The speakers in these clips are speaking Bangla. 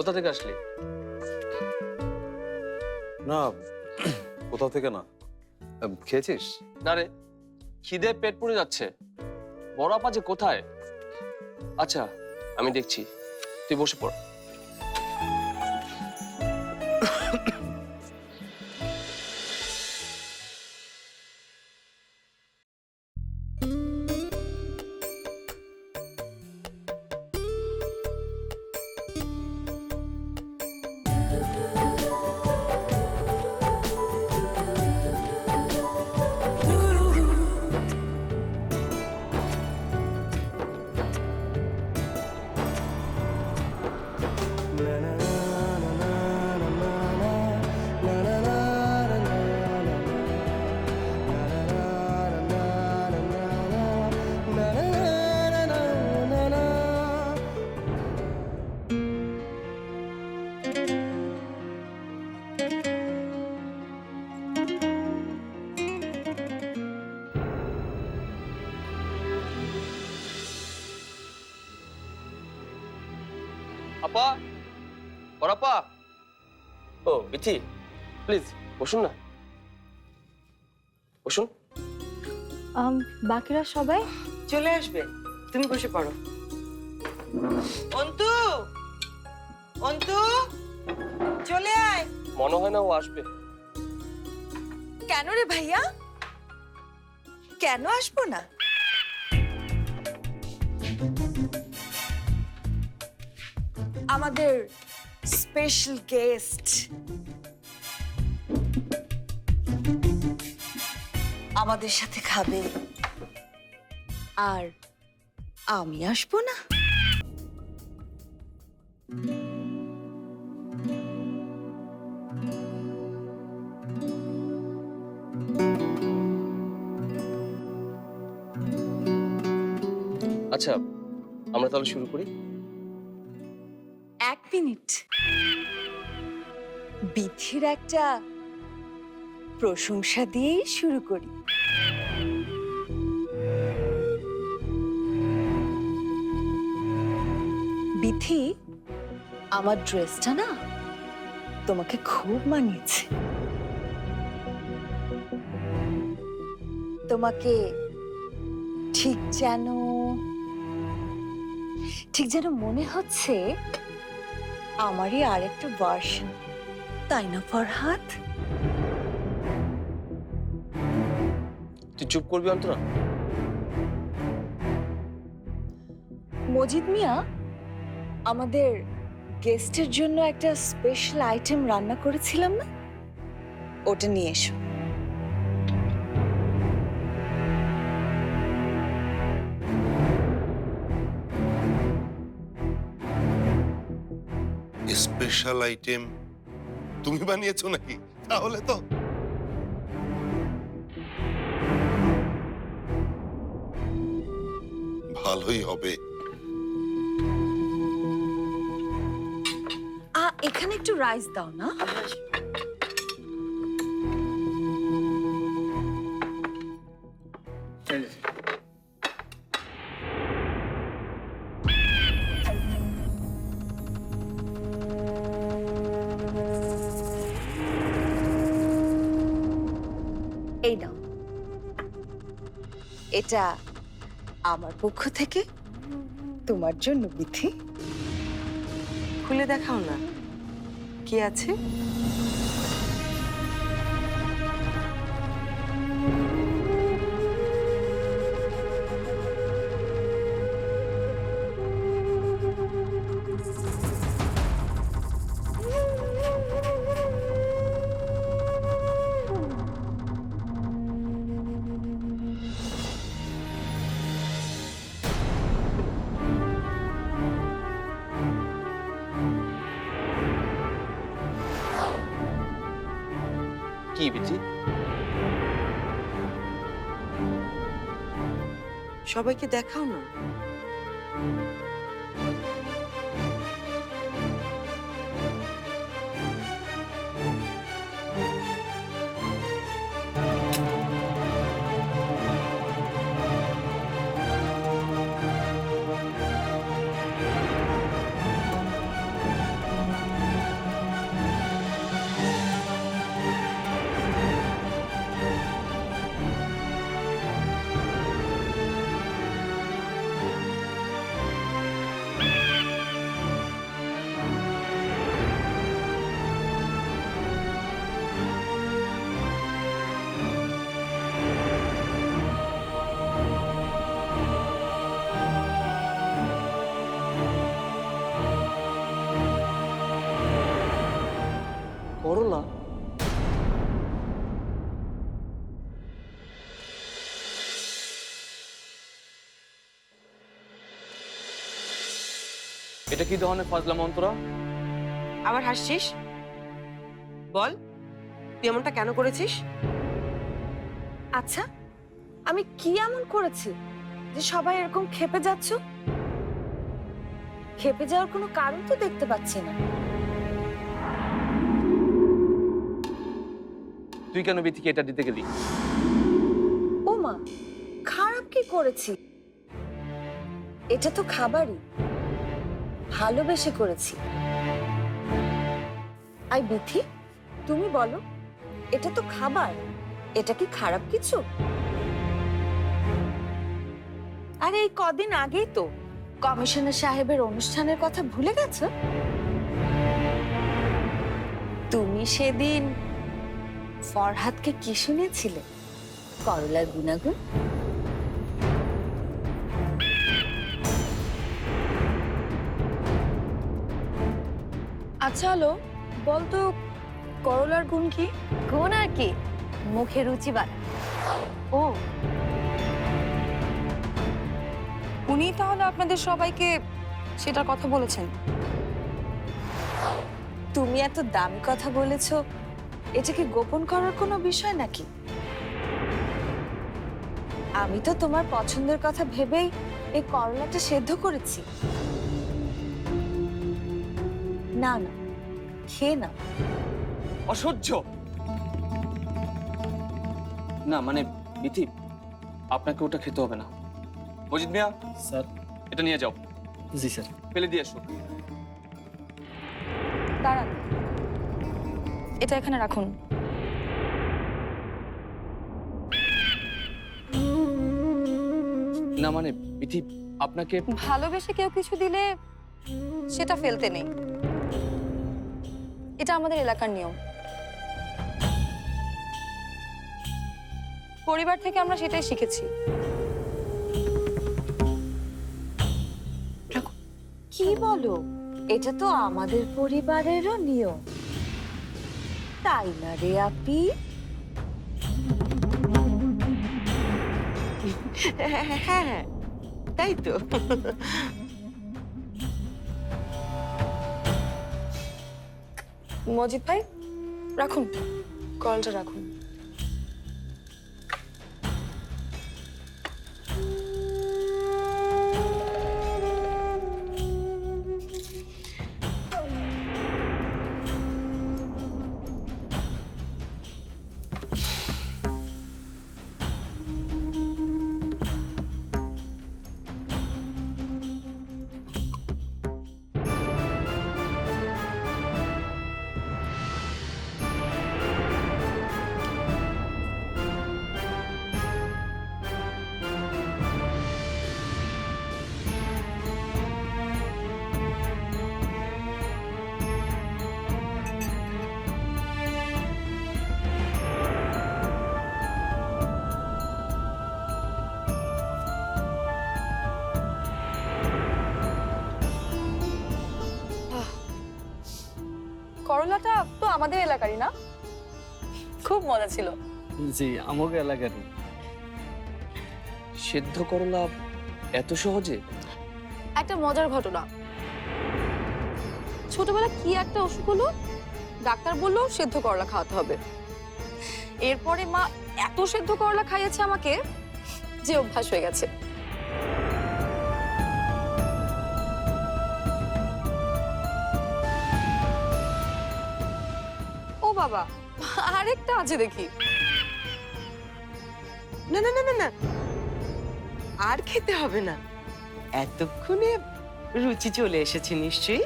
কোথা থেকে আসলি? না কোথা থেকে না? খেয়েছিস? না রে খিদে পেট পুড়ে যাচ্ছে। বড় আপা যে কোথায়? আচ্ছা আমি দেখছি। তুই বসে পড়। ও বিথি প্লিজ বসুন না। বসুন। বাকিরা সবাই? চলে আসবে তুমি বসে পড়ো। অন্তু অন্তু চলে আয়। মনে হয় না ও আসবে। কেন রে ভাইয়া? কেন আসব না? আমাদের স্পেশাল গেস্ট আমাদের সাথে খাবে। আর আমি আসব না। আচ্ছা আমরা তাহলে শুরু করি। বিধির একটা প্রশংসা দিয়েই শুরু করি। বিথি, আমার ড্রেসটা না তোমাকে খুব মানিয়েছে। তোমাকে ঠিক যেন ঠিক যেন মনে হচ্ছে আমারই আরেকটা ভার্সন তাই না ফরহাদ? তুই চুপ করবি অন্তরা? মজিদ মিয়া আমাদের গেস্টের জন্য একটা স্পেশাল আইটেম রান্না করেছিলাম না? ওটা নিয়ে এসো। স্পেশাল আইটেম তুমি বানিয়েছো নাকি? তাহলে তো ভালোই হবে। এখানে একটু রাইস দাও না? এই নাও। এটা আমার পক্ষ থেকে তোমার জন্য বিথি। খুলে দেখাও না। কি আছে? কি সবাইকে দেখাও না। করলা এটা কি ধরনের ফাজলা মন্ত্র? আবার হাসছিস? বল তুই এমনটা কেন করেছিস? আচ্ছা আমি কি এমন করেছি যে সবাই এরকম খেপে যাচ্ছ? খেপে যাওয়ার কোনো কারণ তো দেখতে পাচ্ছি না। তুই কেন বিথিকে এটা দিতে গেলি? ও মা, খারাপ কি করেছি? এটা তো খাবারই। ভালোবেসে করেছি। আই বিথি, তুমি বলো, এটা তো খাবার। এটা কি খারাপ কিছু? আরে, এই কদিন আগেই তো কমিশনার সাহেবের অনুষ্ঠানের কথা ভুলে গেছো? তুমি সেদিন ফরহাদকে কি শুনেছিলে? করলার গুণাগুণ? আচ্ছা হলো বলতো করলার গুণ কি? গুণ আর কি? মুখে রুচি বাড়া। ও। উনি তাহলে আপনাদের সবাইকে সেটার কথা বলেছেন? তুমি এত দামি কথা বলেছ এটা কি গোপন করার কোনো বিষয় নাকি? আমি তো তোমার পছন্দের কথা ভেবেই এই করলাটা সেদ্ধ করেছি। না না খেয়ে না অসহ্য! না মানে বিথি আপনাকে ওটা খেতে হবে না। মজিদ মিয়া? স্যার। এটা নিয়ে যাও। জি স্যার। ফেলে দিয়ে এসো। দাঁড়ান। এটা এখানে রাখুন। না মানে বিথি আপনাকে ভালোবেসে কেউ কিছু দিলে সেটা ফেলতে নেই। এটা আমাদের এলাকার নিয়ম। পরিবার থেকে আমরা সেটাই শিখেছি। কি বলো? এটা তো আমাদের পরিবারেরও নিয়ম। তাই না রে আপি? হ্যাঁ হ্যাঁ, তাই তো। মজিদ ভাই রাখুন কলটা রাখুন। করলাটা তো আমাদের এলাকারই না? খুব মজা ছিল। জি আমাকে এলাকার সেদ্ধ করলা এত সহজে? একটা মজার ঘটনা। ছোটবেলা কি একটা অসুখ হলো? ডাক্তার বলল সেদ্ধ করলা খাওয়াতে হবে। এরপরে মা এত সেদ্ধ করলা খাইয়েছে আমাকে যে অভ্যাস হয়ে গেছে। বাবা। আরেকটা আছে দেখি। না না না না না। আর খেতে হবে না। এতক্ষণে রুচি চলে এসেছে নিশ্চয়ই।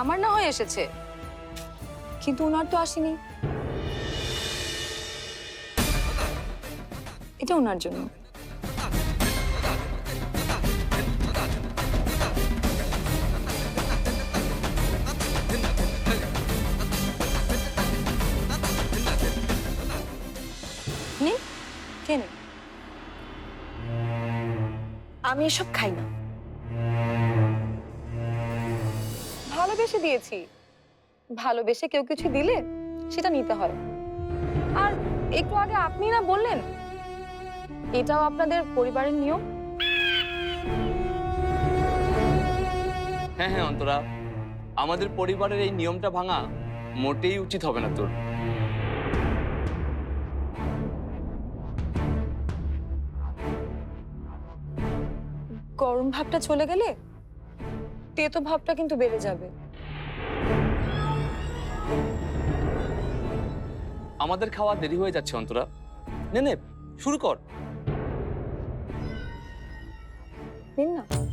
আমার না হয় এসেছে। কিন্তু ওনার তো আসেনি। এটা ওনার জন্য। আমি এসব খাই না। ভালোবেসে দিয়েছি। ভালোবেসে কেউ কিছু দিলে সেটা নিতে হয়। আর একটু আগে আপনি না বললেন, এটাও আপনাদের পরিবারের নিয়ম? হ্যাঁ হ্যাঁ অন্তরা। আমাদের পরিবারের এই নিয়মটা ভাঙা মোটেই উচিত হবে না তোর। ভাবটা চলে গেলে তেতো ভাবটা কিন্তু বেড়ে যাবে। আমাদের খাওয়া দেরি হয়ে যাচ্ছে অন্তরা। নে নে শুরু কর। নিন না।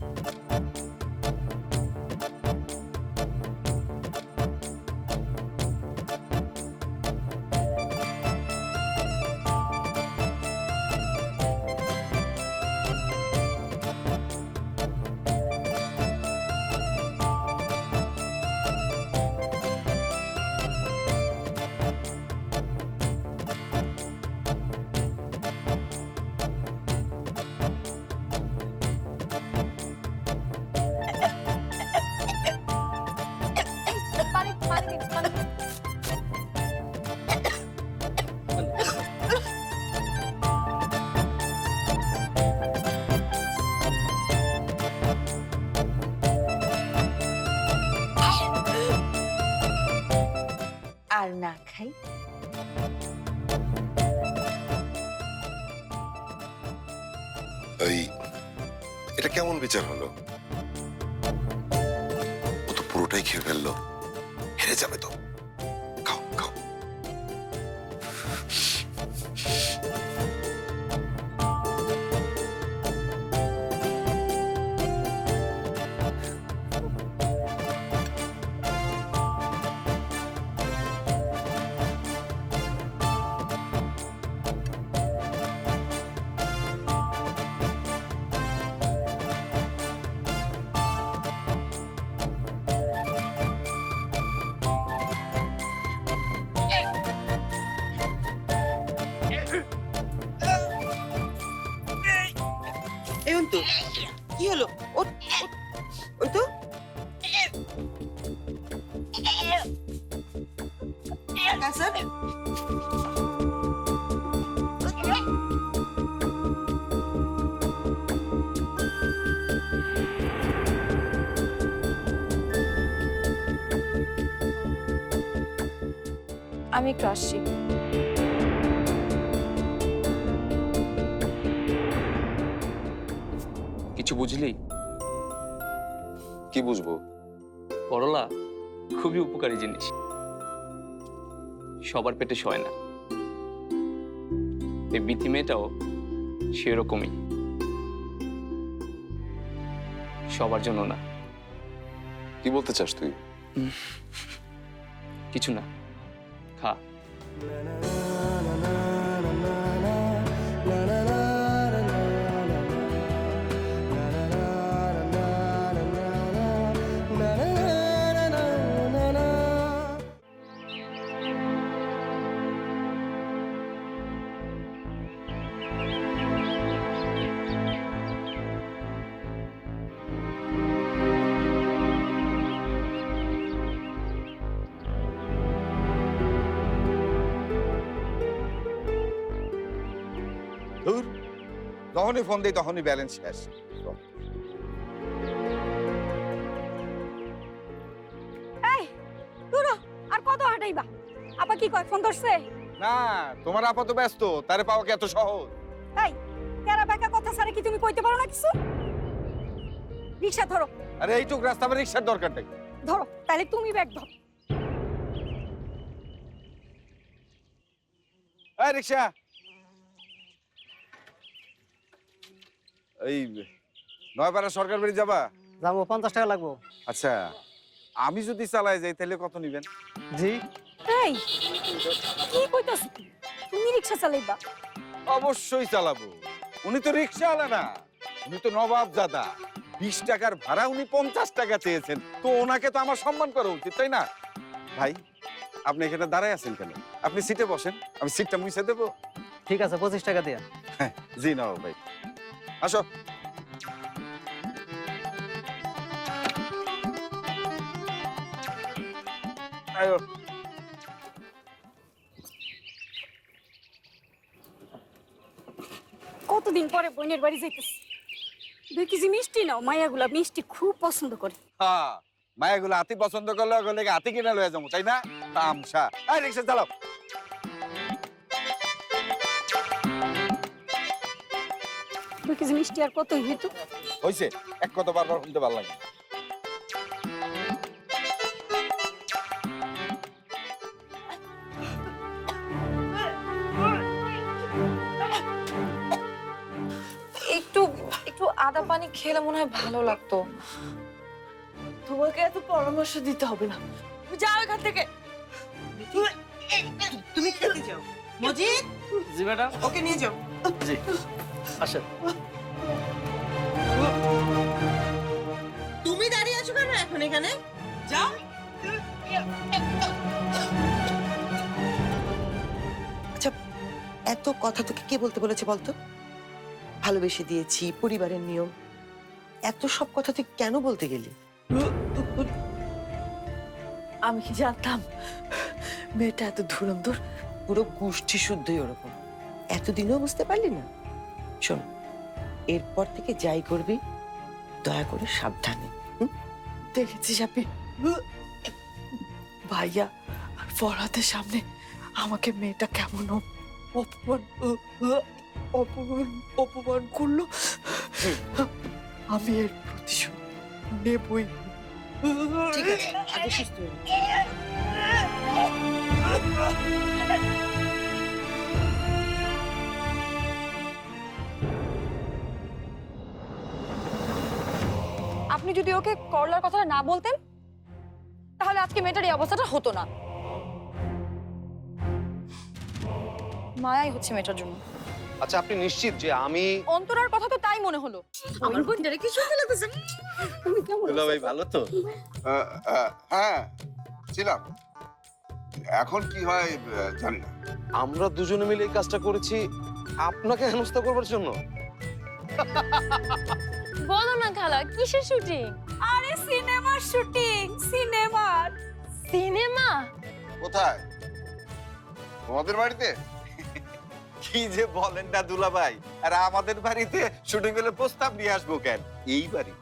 আর না খাই এই, এটা কেমন বিচার হলো? ও তো পুরোটাই খেয়ে ফেলল। হেরে যাবে তো। অন্তু কি হলো? ওঠ, ওঠ। অন্তু ক্যান্সার আমি একটু আসছি বুঝলি? কি বুঝব? করলা খুবই উপকারী জিনিস। সবার পেটে সয় না। এই বিথি মেয়েটাও সেরকমই। সবার জন্য না। কি বলতে চাস তুই? কিছু না। খা। ধুর। যখনই ফোন দিই তখনই ব্যালেন্স শেষ। দুরো আর কত হাঁটাইবা? আপা কি কয় ফোন ধরছে? না তোমার আপাতত ব্যস্ত তারে পাওয়া কি এত সহজ? এই তেরা বেকা কথা সারে কি তুমি কইতে পারো না কিছু? রিক্সা ধরো। আরে এইটুক রাস্তা আমার রিক্সার দরকার নেই। ধরো তাহলে তুমি ব্যাগ ধরো। এই রিক্সা! এই নয়পাড়া সরকার বাড়ি যাবা? যাব পঞ্চাশ টাকা লাগবো। আচ্ছা আমি যদি চালাই যাই তাহলে কত নিবেন? জি। এই কি কইতাছ? তুমি রিক্সা চালাইবা? অবশ্যই চালাবো। উনি তো রিক্সা আলা না। উনি তো নবাব দাদা বিশ টাকার ভাড়া উনি পঞ্চাশ টাকা চেয়েছেন। তো ওনাকে তো আমার সম্মান করা উচিত তাই না? ভাই আপনি এখানে দাঁড়ায় আছেন কেন? আপনি সিটে বসেন আমি সিটটা মুছে দেবো? ঠিক আছে পঁচিশ টাকা দিয়া। জি নাও ভাই। আসো। আয়ো। কতদিন পরে বোনের বাড়ি যাইতেছি? দুই কেজি মিষ্টি নাও মায়াগুলা মিষ্টি খুব পছন্দ করে। হ্যাঁ মায়াগুলো হাতি পছন্দ করলে ওগুলো হাতি কিনে লয়ে যাব তাই না? তামসা। এই রিক্সা চালাও। দুই কেজি মিষ্টি আর কত হইতো হইছে এক কথা বারবার শুনতে ভালো লাগে একটু একটু আদা পানি খেলে মনে হয় ভালো লাগতো। তোমাকে এত পরামর্শ দিতে হবে না। যাও এখান থেকে। তুমি খেতে যাও। মজিদ? জি ম্যাডাম। ওকে নিয়ে যাও। জি। আসেন। তুমি দাঁড়িয়ে আছো কেন এখন এখানে? যাও। আচ্ছা এত কথা তোকে কে বলতে বলেছে বলতো? ভালোবেসে দিয়েছি পরিবারের নিয়ম। এত সব কথা তুই কেন বলতে গেলি? আমি কি জানতাম? মেয়েটা এত ধুরন্ধর। পুরো গোষ্ঠী শুদ্ধই ওরকম। এতদিনও বুঝতে পারলি না? শোন এরপর থেকে যাই করবি দয়া করে সাবধানে। হুম? দেখেছিস আপনি? ভাইয়া আর ফরহাদের সামনে আমাকে মেয়েটা কেমন অপমান অপমান অপমান করল। আমি এর প্রতিশোধ নেবই। ঠিক আছে আগে সুস্থ যদি ওকে করলার কথাটা না বলতেন তাহলে আজকে মেয়েটার এই অবস্থাটা হতো না। মায়াই হচ্ছে মেয়েটার জন্য। আচ্ছা আপনি নিশ্চিত যে আমি অন্তরার কথা তো তাই মনে হলো। আমার বোনটারে কি সুন্দর লাগতেছে। তুমি কেমন আছো? ভাই ভালো তো? হ্যাঁ ছিলাম। এখন কি হয় জানি না। আমরা দুজনে মিলে এই কাজটা করেছি আপনাকে হেনস্থা করবার জন্য। বলো না খালা কিসের শুটিং? আরে সিনেমার শুটিং সিনেমার। সিনেমা? কোথায়? তোমাদের বাড়িতে? কি যে বলেন না দুলাভাই আর আমাদের বাড়িতে শুটিং হলে প্রস্তাব নিয়ে আসব কেন? এই বাড়ি।